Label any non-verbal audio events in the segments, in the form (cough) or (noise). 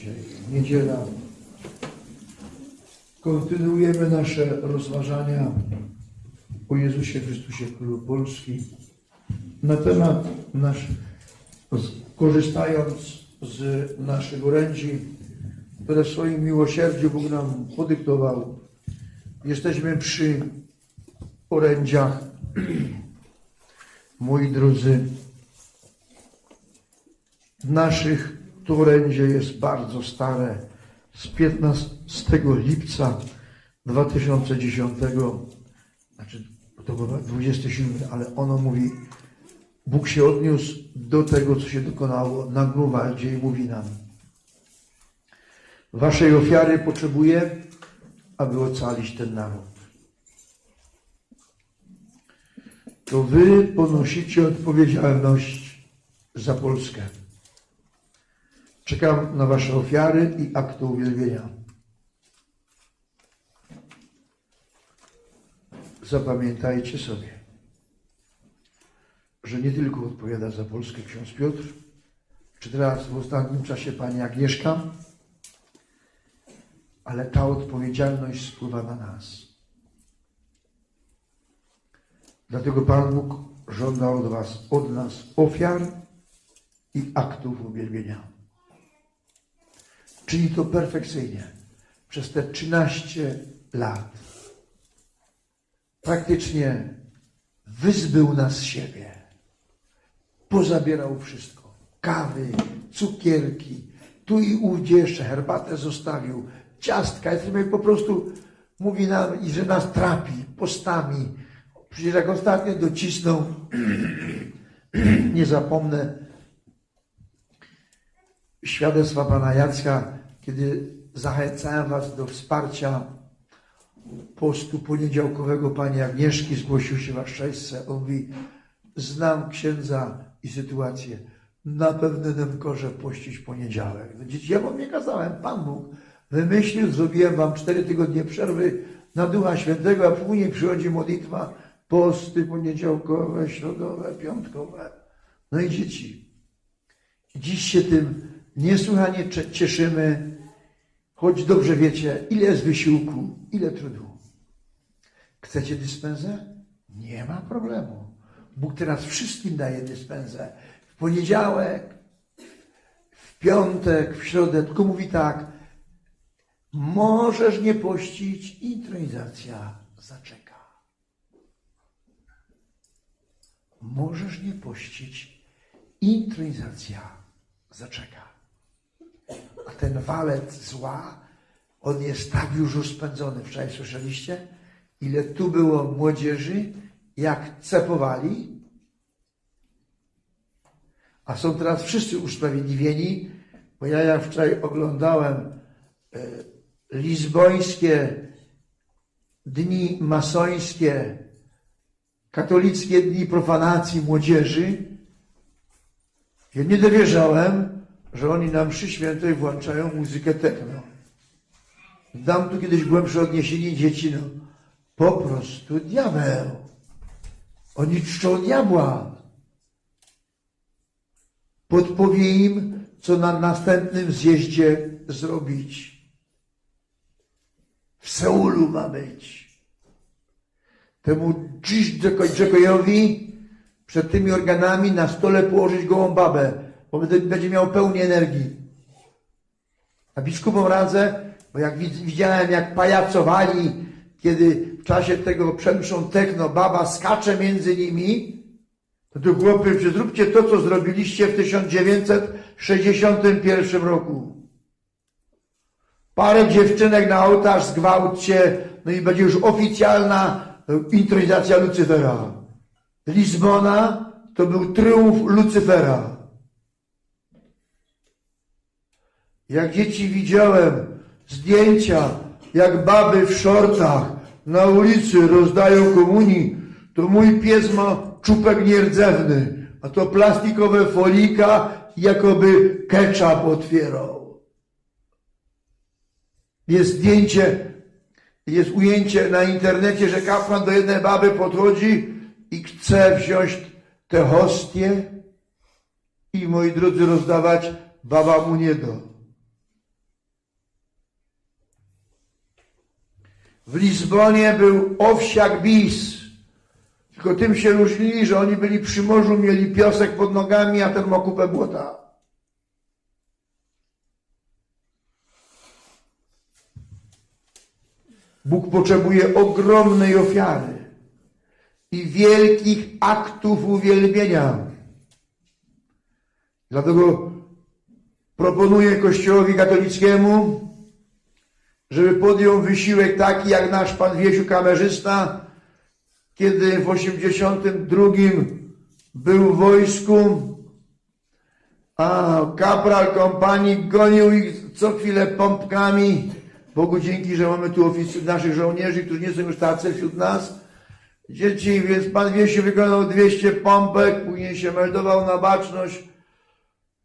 dzisiaj niedziela. Kontynuujemy nasze rozważania o Jezusie Chrystusie Królu Polski na temat nasz, korzystając z naszych orędzi, które w swoim miłosierdziu Bóg nam podyktował. Jesteśmy przy orędziach. Moi drodzy, naszych to orędzie jest bardzo stare, z 15 lipca 2010, znaczy to było 27, ale ono mówi, Bóg się odniósł do tego, co się dokonało na Grunwaldzie i mówi nam, waszej ofiary potrzebuję, aby ocalić ten naród. To wy ponosicie odpowiedzialność za Polskę. Czekam na Wasze ofiary i akty uwielbienia. Zapamiętajcie sobie, że nie tylko odpowiada za Polskę ksiądz Piotr, czy teraz w ostatnim czasie pani Agnieszka, ale ta odpowiedzialność spływa na nas. Dlatego Pan Bóg żąda od Was, od nas ofiar i aktów uwielbienia. Czyni to perfekcyjnie. Przez te 13 lat praktycznie wyzbył nas z siebie. Pozabierał wszystko. Kawy, cukierki, tu i ówdzie jeszcze herbatę zostawił, ciastka. Jesteśmy po prostu, mówi nam, i że nas trapi postami. Przecież jak ostatnio docisnął, (clears throat) nie zapomnę, świadectwa pana Jacka, kiedy zachęcałem was do wsparcia postu poniedziałkowego pani Agnieszki, zgłosił się wasz sześćce. On mówi, znam księdza i sytuację. Na pewnym korze pościć poniedziałek. No ja wam nie kazałem, Pan Bóg wymyślił, zrobiłem wam cztery tygodnie przerwy na Ducha Świętego, a później przychodzi modlitwa, posty poniedziałkowe, środowe, piątkowe. No i dzieci, Dziś się tym niesłychanie cieszymy, choć dobrze wiecie, ile jest wysiłku, ile trudu. Chcecie dyspensę? Nie ma problemu. Bóg teraz wszystkim daje dyspensę. W poniedziałek, w piątek, w środę, tylko mówi tak, możesz nie pościć, intronizacja zaczeka. Możesz nie pościć, intronizacja zaczeka. A ten walec zła, on jest tak już rozpędzony. Wczoraj słyszeliście, ile tu było młodzieży, jak cepowali, a są teraz wszyscy usprawiedliwieni, bo ja jak wczoraj oglądałem e, lizbońskie dni masońskie, katolickie dni profanacji młodzieży, ja nie dowierzałem, że oni na mszy świętej włączają muzykę techno. Dam tu kiedyś głębsze odniesienie dzieci, no. Po prostu diabeł. Oni czczą diabła. Podpowie im, co na następnym zjeździe zrobić. W Seulu ma być. Temu dziś Dżekojowi przed tymi organami na stole położyć gołą babę, bo będzie- miał pełnię energii. A biskupom radzę, bo jak widz- widziałem, jak pajacowali, kiedy w czasie tego przemszą techno baba skacze między nimi, to tu chłopy, zróbcie to, co zrobiliście w 1961 roku. Parę dziewczynek na ołtarz zgwałćcie, no i będzie już oficjalna intronizacja Lucyfera. Lizbona to był tryumf Lucyfera. Jak dzieci widziałem zdjęcia, jak baby w szortach na ulicy rozdają komunii, to mój pies ma czupek nierdzewny, a to plastikowe folika, jakoby ketchup otwierał. Jest zdjęcie, jest ujęcie na internecie, że kapłan do jednej baby podchodzi i chce wziąć te hostie i moi drodzy rozdawać, baba mu nie da. W Lizbonie był owsiak bis. Tylko tym się różnili, że oni byli przy morzu, mieli piosek pod nogami, a ten ma kupę błota. Bóg potrzebuje ogromnej ofiary i wielkich aktów uwielbienia. Dlatego proponuję Kościołowi katolickiemu, żeby podjął wysiłek taki jak nasz pan Wiesiu kamerzysta, kiedy w 82 był w wojsku, a kapral kompanii gonił ich co chwilę pompkami. Bogu dzięki, że mamy tu oficer naszych żołnierzy, którzy nie są już tacy wśród nas. Dzieci, więc pan Wiesiu wykonał 200 pompek, później się meldował na baczność.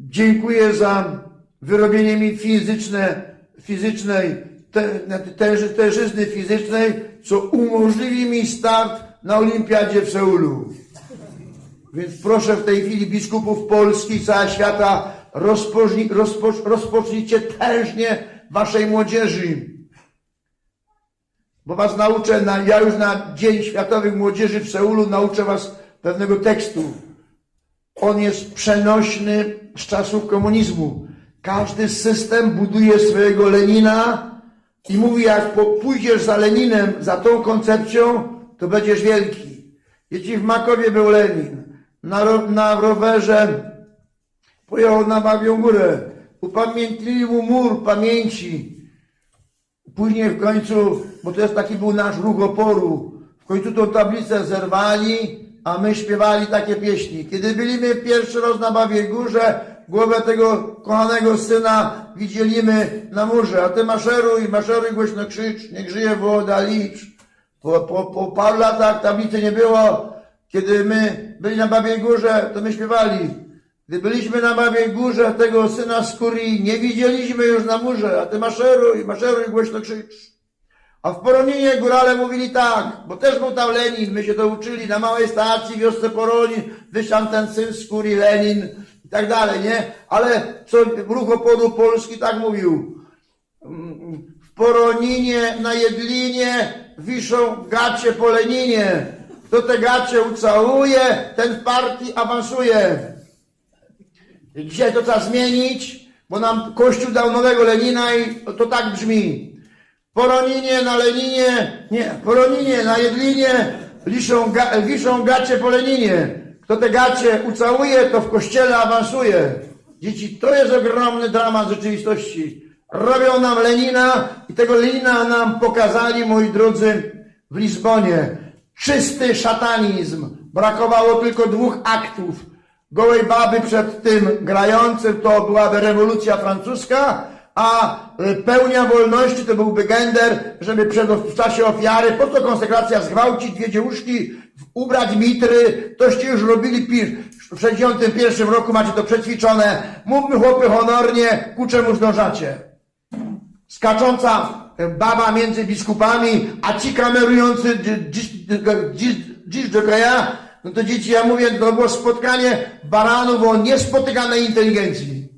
Dziękuję za wyrobienie mi fizyczne, fizycznej, te, fizycznej, co umożliwi mi start na olimpiadzie w Seulu. Więc proszę w tej chwili biskupów Polski, całego świata, rozpocznij, rozpocz, rozpocznijcie tężnie waszej młodzieży. Bo was nauczę, na, ja już na Dzień Światowych Młodzieży w Seulu nauczę was pewnego tekstu. On jest przenośny z czasów komunizmu. Każdy system buduje swojego Lenina i mówi, jak pójdziesz za Leninem, za tą koncepcją, to będziesz wielki. Jeśli w Makowie był Lenin, na, ro, na rowerze pojechał na Babią Górę, upamiętnili mu mur pamięci. Później w końcu, bo to jest taki był nasz ruch oporu, w końcu tą tablicę zerwali, a my śpiewali takie pieśni. Kiedy byliśmy pierwszy raz na Babiej Górze, głowę tego kochanego syna widzieliśmy na murze, a ty maszeruj, maszeruj, głośno krzycz, niech żyje woda, licz. Po, po, po paru latach tablicy nie było. Kiedy my byli na Babiej Górze, to my śpiewali. Gdy byliśmy na Babiej Górze, tego syna z kurii nie widzieliśmy już na murze, a ty maszeruj, maszeruj, głośno krzycz. A w Poroninie górale mówili tak, bo też był tam Lenin, my się to uczyli na małej stacji wiosce Poronin, wysiadł ten syn z kurii Lenin tak dalej, nie? Ale co ruch oporu polski tak mówił. W Poroninie na Jedlinie wiszą gacie po Leninie. Kto te gacie ucałuje, ten w partii awansuje. Dzisiaj to trzeba zmienić, bo nam Kościół dał nowego Lenina i to tak brzmi. Poroninie na Leninie, nie, Poroninie na Jedlinie wiszą, ga, wiszą gacie po Leninie. Kto te gacie ucałuje, to w kościele awansuje. Dzieci, to jest ogromny dramat rzeczywistości. Robią nam Lenina i tego Lenina nam pokazali, moi drodzy, w Lizbonie. Czysty szatanizm. Brakowało tylko dwóch aktów. Gołej baby przed tym grającym to byłaby rewolucja francuska, a y, pełnia wolności to byłby gender, żeby przed, w czasie ofiary, po co konsekracja zgwałcić dwie dziełuszki, ubrać mitry, toście już robili. W 61 roku macie to przećwiczone. Mówmy chłopy honornie, ku czemu zdążacie. Skacząca baba między biskupami, a ci kamerujący dzi- dziś, dziś, dziś do kraja, no to dzieci, ja mówię, to było spotkanie baranów o niespotykanej inteligencji.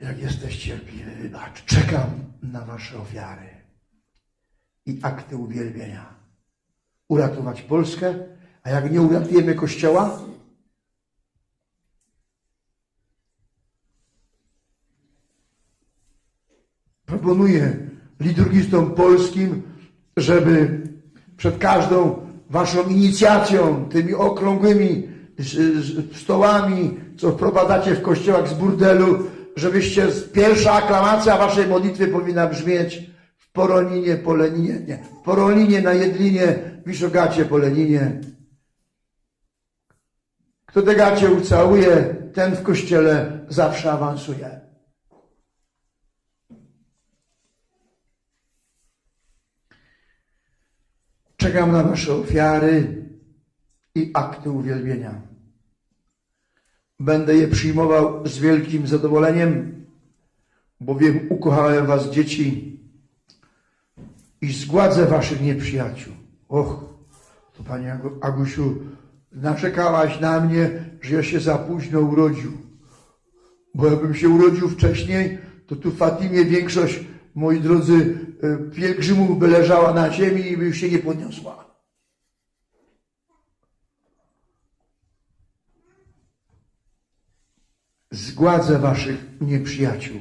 Jak jesteś cierpliwy, wybacz. Czekam na Wasze ofiary i akty uwielbienia. Uratować Polskę, a jak nie uratujemy Kościoła, proponuję liturgistom polskim, żeby przed każdą waszą inicjacją, tymi okrągłymi stołami, co wprowadzacie w kościołach z burdelu, żebyście, pierwsza aklamacja waszej modlitwy powinna brzmieć w Poroninie, po Leninie, nie, w Poroninie na Jedlinie, Wiszogacie po Leninie. Kto te gacie ucałuje, ten w kościele zawsze awansuje. Czekam na Wasze ofiary i akty uwielbienia. Będę je przyjmował z wielkim zadowoleniem, bowiem ukochałem Was, dzieci, i zgładzę Waszych nieprzyjaciół. Och, to Panie Agu- Agusiu, narzekałaś na mnie, że ja się za późno urodził. Bo jakbym się urodził wcześniej, to tu w Fatimie większość, moi drodzy, e, pielgrzymów by leżała na ziemi i by już się nie podniosła. Zgładzę waszych nieprzyjaciół.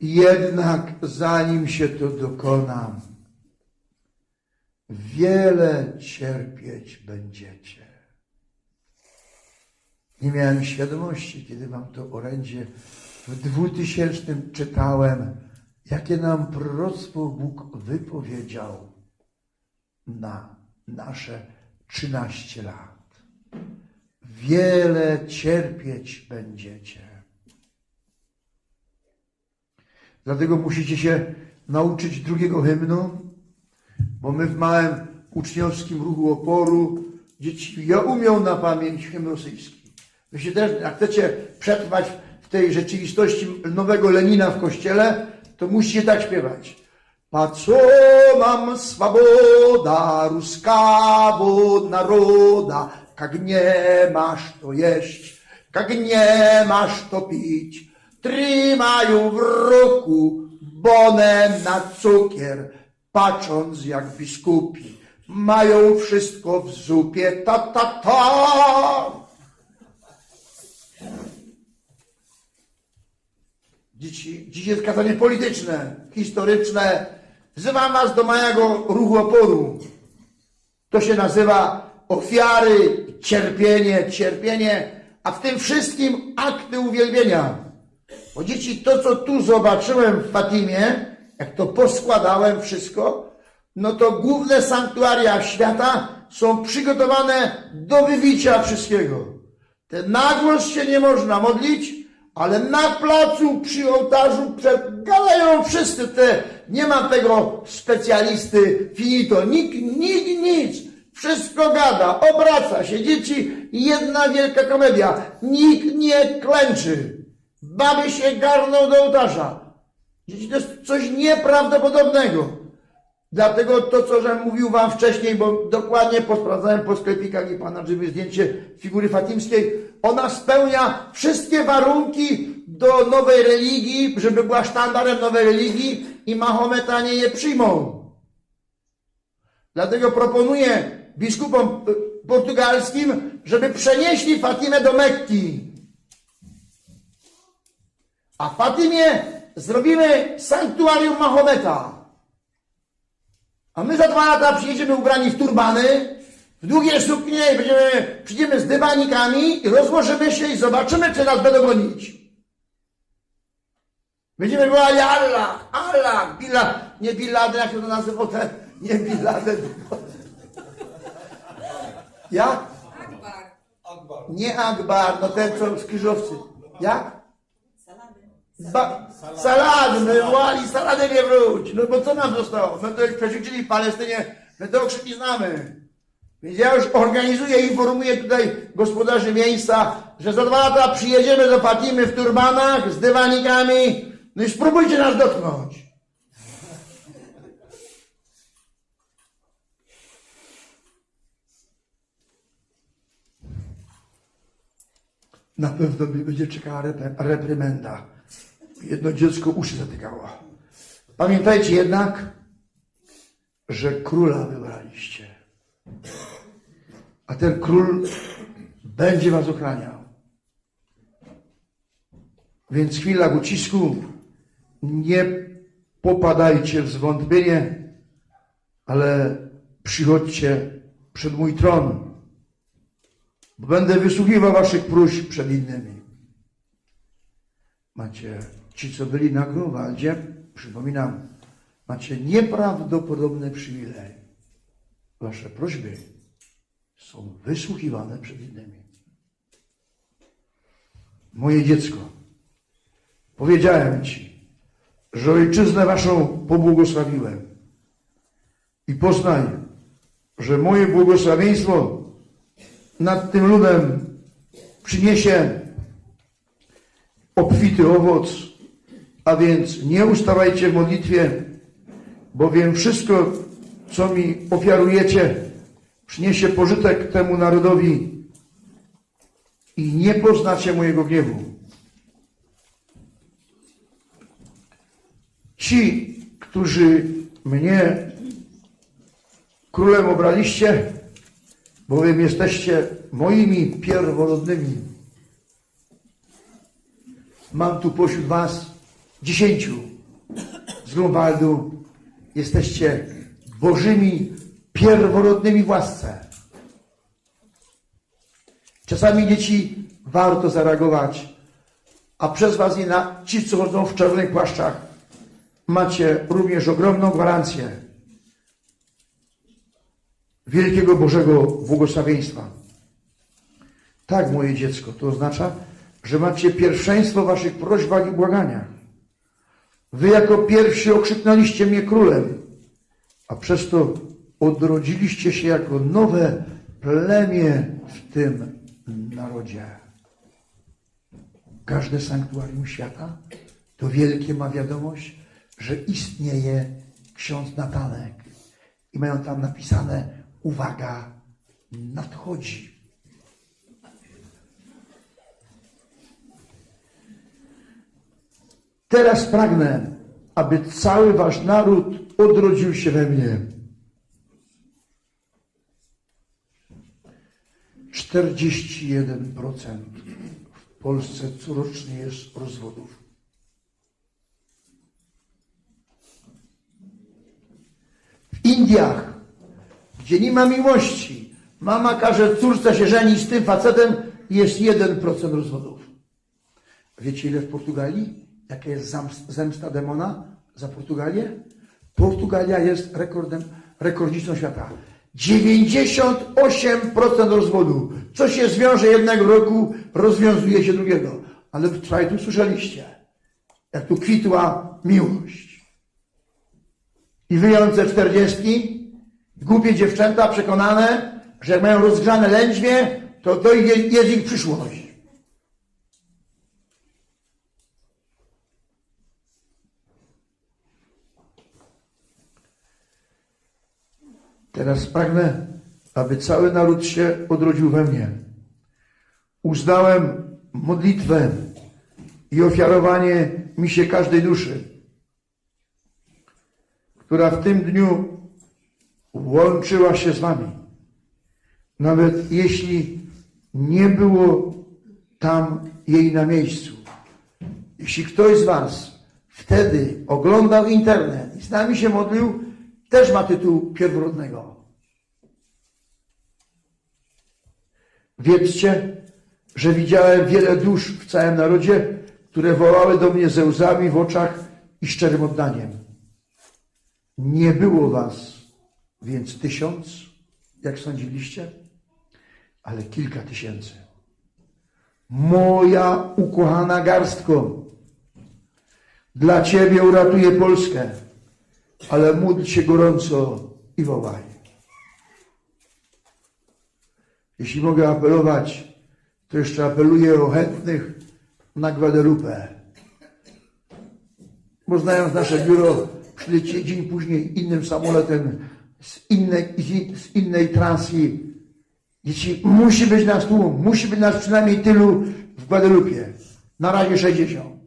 Jednak zanim się to dokona, wiele cierpieć będziecie. Nie miałem świadomości, kiedy wam to orędzie w 2000 czytałem, jakie nam proroctwo Bóg wypowiedział na nasze 13 lat. Wiele cierpieć będziecie. Dlatego musicie się nauczyć drugiego hymnu, bo my w małym uczniowskim ruchu oporu dzieci ja umią na pamięć hymn rosyjski. Wy się też, jak chcecie przetrwać w tej rzeczywistości nowego Lenina w kościele, to musicie tak śpiewać. Po co nam swoboda ruskawo naroda, jak nie masz to jeść, jak nie masz to pić. Trzymają w ruku bonem na cukier, patrząc jak biskupi. Mają wszystko w zupie, ta ta ta. Dziś, dziś jest kazanie polityczne, historyczne. Wzywam was do małego ruchu oporu. To się nazywa ofiary, cierpienie, cierpienie, a w tym wszystkim akty uwielbienia. Bo dzieci, to co tu zobaczyłem w Fatimie, jak to poskładałem wszystko, no to główne sanktuaria świata są przygotowane do wybicia wszystkiego. Te nagłość się nie można modlić, ale na placu przy ołtarzu przed gadają wszyscy te, nie ma tego specjalisty finito, nikt, nikt nic, wszystko gada, obraca się, dzieci, jedna wielka komedia, nikt nie klęczy, baby się garną do ołtarza. Dzieci, to jest coś nieprawdopodobnego. Dlatego to, co żem mówił wam wcześniej, bo dokładnie posprawdzałem po sklepikach i pana żeby zdjęcie figury fatimskiej, ona spełnia wszystkie warunki do nowej religii, żeby była sztandarem nowej religii i Mahometanie je przyjmą. Dlatego proponuję biskupom y, portugalskim, żeby przenieśli Fatimę do Mekki. A w Fatimie zrobimy sanktuarium Mahometa. A my za dwa lata przyjedziemy ubrani w turbany, w długie suknie i będziemy, przyjdziemy z dywanikami i rozłożymy się i zobaczymy, czy nas będą gonić. Będziemy wołali Allah, Allah, Billah, nie Billaden, jak się to nazywa, nie Billaden. Jak? Akbar. Nie Akbar, no ten co z krzyżowcy. Jak? Salady. Ba salady, my wołali, salady nie wróć. No bo co nam zostało? My to jak przećwiczyli w Palestynie, my to okrzyki znamy. Więc ja już organizuję, informuję tutaj gospodarzy miejsca, że za dwa lata przyjedziemy do Fatimy w turbanach z dywanikami. No i spróbujcie nas dotknąć. Na pewno będzie czekała reprymenda. Jedno dziecko uszy zatykało. Pamiętajcie jednak, że króla wybraliście. A ten król będzie was ochraniał. Więc chwila ucisku. Nie popadajcie w zwątpienie, ale przychodźcie przed mój tron bo będę wysłuchiwał waszych próśb przed innymi. Macie, ci co byli na Grunwaldzie, przypominam, macie nieprawdopodobny przywilej. Wasze prośby są wysłuchiwane przed innymi. Moje dziecko, powiedziałem ci, że ojczyznę waszą pobłogosławiłem i poznaj, że moje błogosławieństwo nad tym ludem przyniesie obfity owoc, a więc nie ustawajcie w modlitwie, bowiem wszystko, co mi ofiarujecie, przyniesie pożytek temu narodowi i nie poznacie mojego gniewu. Ci, którzy mnie królem obraliście, bowiem jesteście moimi pierworodnymi. Mam tu pośród was dziesięciu z Grunwaldu. Jesteście bożymi pierworodnymi w łasce. Czasami dzieci warto zareagować, a przez was i na ci, co chodzą w czarnych płaszczach, macie również ogromną gwarancję wielkiego Bożego błogosławieństwa. Tak, moje dziecko, to oznacza, że macie pierwszeństwo w waszych prośbach i błaganiach. Wy jako pierwsi okrzyknęliście mnie królem, a przez to odrodziliście się jako nowe plemię w tym narodzie. Każde sanktuarium świata to wielkie ma wiadomość, że istnieje ksiądz Natanek i mają tam napisane uwaga, nadchodzi. Teraz pragnę, aby cały wasz naród odrodził się we mnie. 41% w Polsce corocznie jest rozwodów. W Indiach, gdzie nie ma miłości, mama każe córce się żenić z tym facetem, jest 1% rozwodów. Wiecie ile w Portugalii? Jaka jest zemsta demona za Portugalię? Portugalia jest rekordem, rekordzistą świata. 98% rozwodu. Co się zwiąże jednego roku, rozwiązuje się drugiego. Ale wczoraj tu słyszeliście, jak tu kwitła miłość. I wyjące czterdziestki, głupie dziewczęta przekonane, że jak mają rozgrzane lędźwie, to to jest ich przyszłość. Teraz pragnę, aby cały naród się odrodził we mnie. Uznałem modlitwę i ofiarowanie mi się każdej duszy, która w tym dniu łączyła się z wami. Nawet jeśli nie było tam jej na miejscu. Jeśli ktoś z was wtedy oglądał internet i z nami się modlił, też ma tytuł pierworodnego. Wiedzcie, że widziałem wiele dusz w całym narodzie, które wołały do mnie ze łzami w oczach i szczerym oddaniem. Nie było was więc tysiąc, jak sądziliście, ale kilka tysięcy. Moja ukochana garstko, dla Ciebie uratuję Polskę, ale módl się gorąco i wołaj. Jeśli mogę apelować, to jeszcze apeluję o chętnych na Guadalupe. Bo znając nasze biuro, przyleci dzień później innym samolotem z innej, z innej trasy. Jeśli musi być nas tu, musi być nas przynajmniej tylu w Guadalupie. Na razie 60.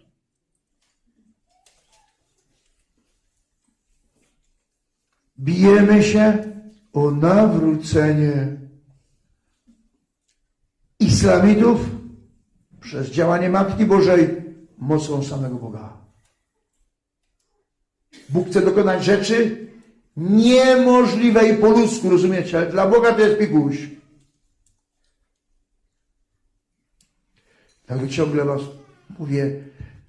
Bijemy się o nawrócenie islamitów przez działanie Matki Bożej mocą samego Boga. Bóg chce dokonać rzeczy niemożliwej po ludzku, rozumiecie? Dla Boga to jest piguś. Tak ciągle was mówię,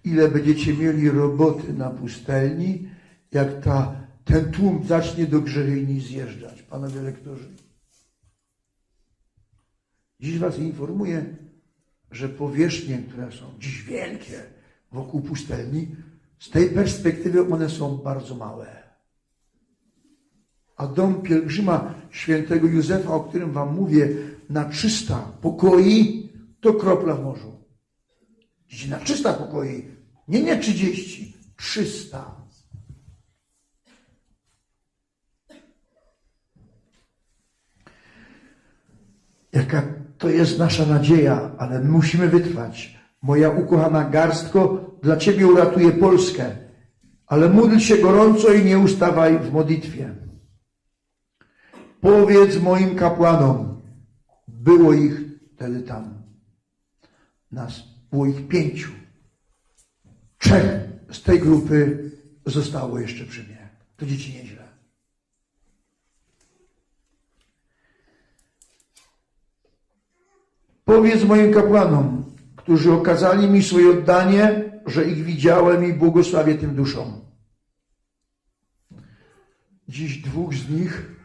ile będziecie mieli roboty na pustelni, jak ta, ten tłum zacznie do Grzehyni zjeżdżać, panowie lektorzy. Dziś was informuję, że powierzchnie, które są dziś wielkie wokół pustelni, z tej perspektywy one są bardzo małe. A dom pielgrzyma świętego Józefa, o którym wam mówię, na 300 pokoi, to kropla w morzu. Dziś na 300 pokoi, nie nie 30, 300. Jaka to jest nasza nadzieja, ale musimy wytrwać. Moja ukochana garstko, dla Ciebie uratuję Polskę, ale módl się gorąco i nie ustawaj w modlitwie. Powiedz moim kapłanom, było ich wtedy tam, nas, było ich pięciu. Trzech z tej grupy zostało jeszcze przy mnie. To dzieci nieźle. Powiedz moim kapłanom, którzy okazali mi swoje oddanie, że ich widziałem i błogosławię tym duszom. Dziś dwóch z nich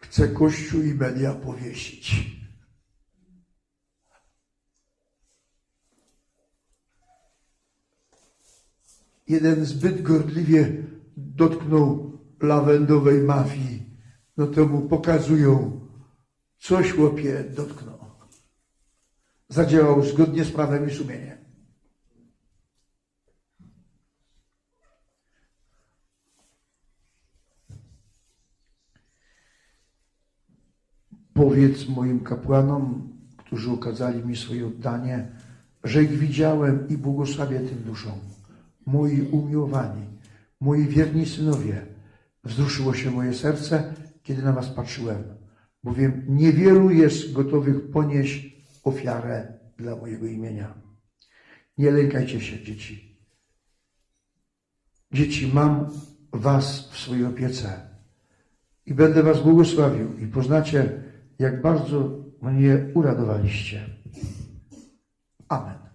chce Kościół i media powiesić. Jeden zbyt gorliwie dotknął lawendowej mafii. No to mu pokazują, coś chłopie dotknął. Zadziałał zgodnie z prawem i sumieniem. Powiedz moim kapłanom, którzy okazali mi swoje oddanie, że ich widziałem i błogosławię tym duszom. Moi umiłowani, moi wierni synowie, wzruszyło się moje serce, kiedy na was patrzyłem, bowiem niewielu jest gotowych ponieść ofiarę dla mojego imienia. Nie lękajcie się, dzieci. Dzieci, mam was w swojej opiece i będę was błogosławił i poznacie, jak bardzo mnie uradowaliście. Amen.